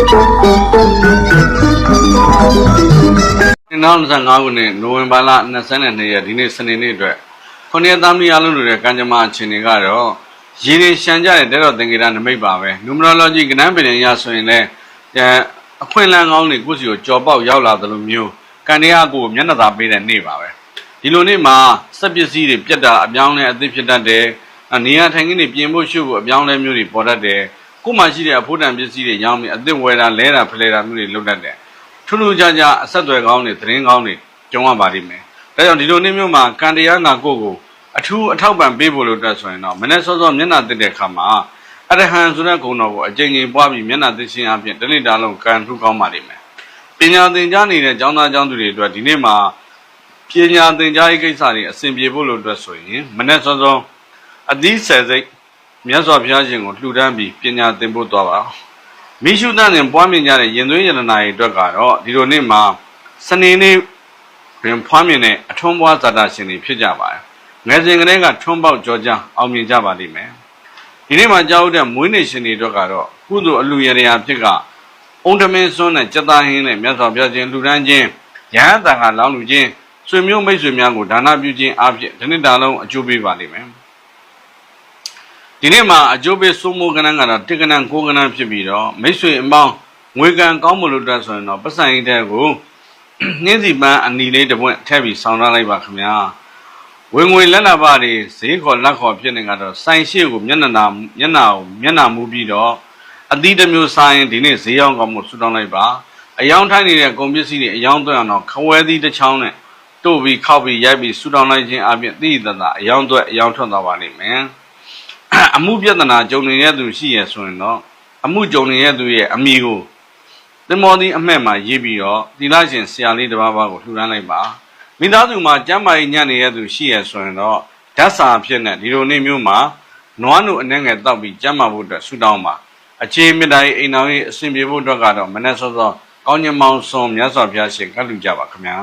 2025ခုနှစ်နိုဝင်ဘာလ22ရက်ဒီနေ့စနေနေ့အတွက်ခုနှစ်ရက်သားမီးအားလုံးတို့ရဲ့ကံကြမ္မာအခြေအနေကတော့ရေရင်ရှမ်းကြတဲ့တဲတော်သင်္ကေတနမိတ်ပါပဲ numerology ကဏ္ဍပင်ရဆိုရင်လည်းအဲအခွင့်အလမ်းကောင်းတွေကိုယ့်စီကိုကြော်ပေါက်ရောက်လာသလိုမျိုးကံတရားကိုမျက်နှာသာပေးတဲ့နေ့ပါပဲဒီလိုနေ့မှာစက်ပစ္စည်းတွေပြတ်တာအပြောင်းလဲအသစ်ဖြစ်တတ်တယ်အနေရထိုင်ခင်းတွေပြင်ဖို့ရှုပ်ဖို့အပြောင်းလဲမျိုးတွေပေါ်တတ်တယ် ကိုယ်မှရှိတဲ့အဖို့တန်ပစ္စည်းတွေရောင်းပြီးအသစ်ဝယ်တာလဲတာဖလဲတာမျိုးတွေလုပ်တတ်တယ်ထူးထူးခြားခြားအဆက်အသွယ်ကောင်းတွေသတင်းကောင်းတွေကြုံရပါလိမ့်မယ်။ဒါကြောင့်ဒီလိုနေ့မျိုးမှာကံတရားငါကိုယ့်ကိုအထူးအထောက်ပံ့ပေးဖို့လို့အတွက်ဆိုရင်တော့မနေ့စောစောမျက်နှာတက်တဲ့အခါမှာအရဟံဆိုတဲ့ဂုဏ်တော်ကိုအကျဉ်းချင်းပွားပြီးမျက်နှာတက်ခြင်းအပြင်တနေ့တာလုံးကံထူးကောင်းပါလိမ့်မယ်။ပညာသင်ကြားနေတဲ့ကျောင်းသားကျောင်းသူတွေအတွက်ဒီနေ့မှာပညာသင်ကြားရေးကိစ္စတွေအဆင်ပြေဖို့လို့အတွက်ဆိုရင်မနေ့စောစောအသီးဆယ်စိတ် မြတ်စွာဘုရားရှင်ကိုလှူဒန်းပြီးပညာသင်ဖို့သွားပါမိရှုတန်နဲ့ပွားမြင်ကြတဲ့ရင်သွေးရတနာတွေအတွက်ကတော့ဒီလိုနေ့မှာစနေနေ့တွင်ဖွားမြင်တဲ့အထွန်းပွားဇာတာရှင်တွေဖြစ်ကြပါတယ်။ငယ်စဉ်ကတည်းကထွန်းပေါက်ကြောကြအောင်မြင်ကြပါလိမ့်မယ်။ဒီနေ့မှာကြောက်တဲ့မွေးနေ့ရှင်တွေအတွက်ကတော့ကုသိုလ်အလူရရာဖြစ်ကအုံတမင်းစွန်းနဲ့စက်သားဟင်းနဲ့မြတ်စွာဘုရားရှင်လှူဒန်းခြင်းရဟန်းတန်ခါလောင်းလူခြင်းဆွေမျိုးမိတ်ဆွေများကိုဒါနပြုခြင်းအပြင်ဒီနေ့တာလုံးအကျိုးပေးပါလိမ့်မယ်။ ဒီနေ့မှာအကျိုးပေးစိုးမိုးကဏ္ဍကတော့တစ်ကဏ္ဍကိုးကဏ္ဍဖြစ်ပြီးတော့မိတ်ဆွေအပေါင်းငွေကံကောင်းမလို့အတွက်ဆိုရင်တော့ပတ်စံအိတ်တဲ့ကိုနှင်းစီပန်းအနီလေးတစ်ပွင့်ထည့်ပြီးဆောင်းထားလိုက်ပါခင်ဗျာဝင်ငွေလက်လာပါတွေဈေးခေါ်လက်ခေါ်ဖြစ်နေကတော့စိုင်ရှိကိုမျက်နှာနာမျက်နှာကိုမျက်နှာမူပြီးတော့အသီးတစ်မျိုးစားရင်ဒီနေ့ဈေးရောက်ကောင်းမှုဆူတောင်းလိုက်ပါအယောင်ထိုင်းနေတဲ့ကုန်ပစ္စည်းတွေအယောင်သွင်းအောင်တော့ခဝဲသီးတစ်ချောင်းနဲ့တို့ပြီးခောက်ပြီးရိုက်ပြီးဆူတောင်းလိုက်ခြင်းအပြင်သိသသာအယောင်သွဲအယောင်ထွက်သွားပါလိမ့်မယ် အမှုပြဿနာကြုံနေတဲ့သူရှိရဆိုရင်တော့အမှုကြုံနေတဲ့သူရဲ့အမိကိုသင်္ဘောသီးအမှက်မှာရေးပြီးတော့သီလရှင်ဆရာလေးတစ်ပါးပါးကိုလှူဒန်းလိုက်ပါမိသားစုမှာကျမ်းမာရေးညံ့နေတဲ့သူရှိရဆိုရင်တော့ဓာတ်စာအဖြစ်နဲ့ဒီလိုနေ့မျိုးမှာနွားနုအနေငယ်တောက်ပြီးကျမ်းမာဖို့အတွက်ဆုတောင်းပါအခြေမေတ္တာရေးအိမ်တော်ရေးအစဉ်ပြေဖို့အတွက်ကတော့မနေ့စောစောကောင်းညင်မောင်စွန်မြတ်စွာဘုရားရှင်ကတ်လူကြပါခင်ဗျာ